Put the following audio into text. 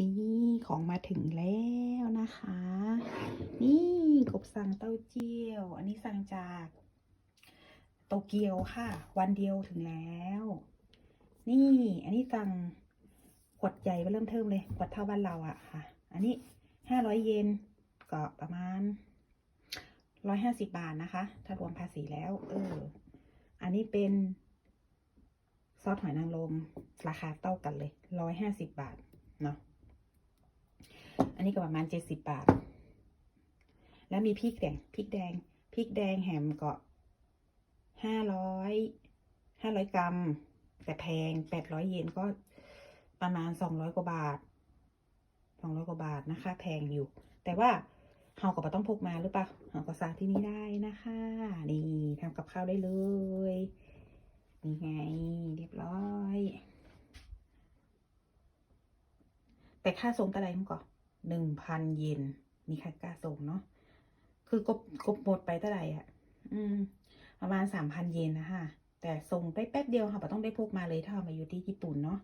นี่ของมาถึงแล้วนะคะ นี่กบสั่งเต้าเจี้ยว อันนี้สั่งจากโตเกียวค่ะ วันเดียวถึงแล้ว นี่อันนี้สั่งขวดใหญ่ไปเริ่มเทิมเลยขวดเท่าบ้านเราอะค่ะ อันนี้ห้าร้อยเยนก็ประมาณร้อยห้าสิบบาทนะคะ ถ้ารวมภาษีแล้ว เออ อันนี้เป็นซอสหอยนางรมราคาเท่ากันเลยร้อยห้าสิบบาทเนาะ นี้ก็ประมาณเจ็ดสิบบาท แล้วมีพริกแดงพริกแดงพริกแดงแหมก็ห้าร้อยห้าร้อยกรัม แต่แพงแปดร้อยเยนก็ประมาณสองร้อยกว่าบาทสองร้อยกว่าบาทนะคะ แพงอยู่ แต่ว่าเฮาก็บ่ต้องพกมาหรือเปล่าเฮาก็สั่งที่นี่ได้นะคะ นี่ทำกับข้าวได้เลยนี่ไง เรียบร้อย แต่ค่าส่งตะไรมันก็ หนึ่งพันเยนมีใครกล้าส่งเนาะคือกบกบหมดไปเท่าไหร่อะ อืม ประมาณสามพันเยนนะคะแต่ส่งได้แป๊บเดียวค่ะบ่ต้องได้พกมาเลยถ้าเอามาอยู่ที่ญี่ปุ่นเนาะ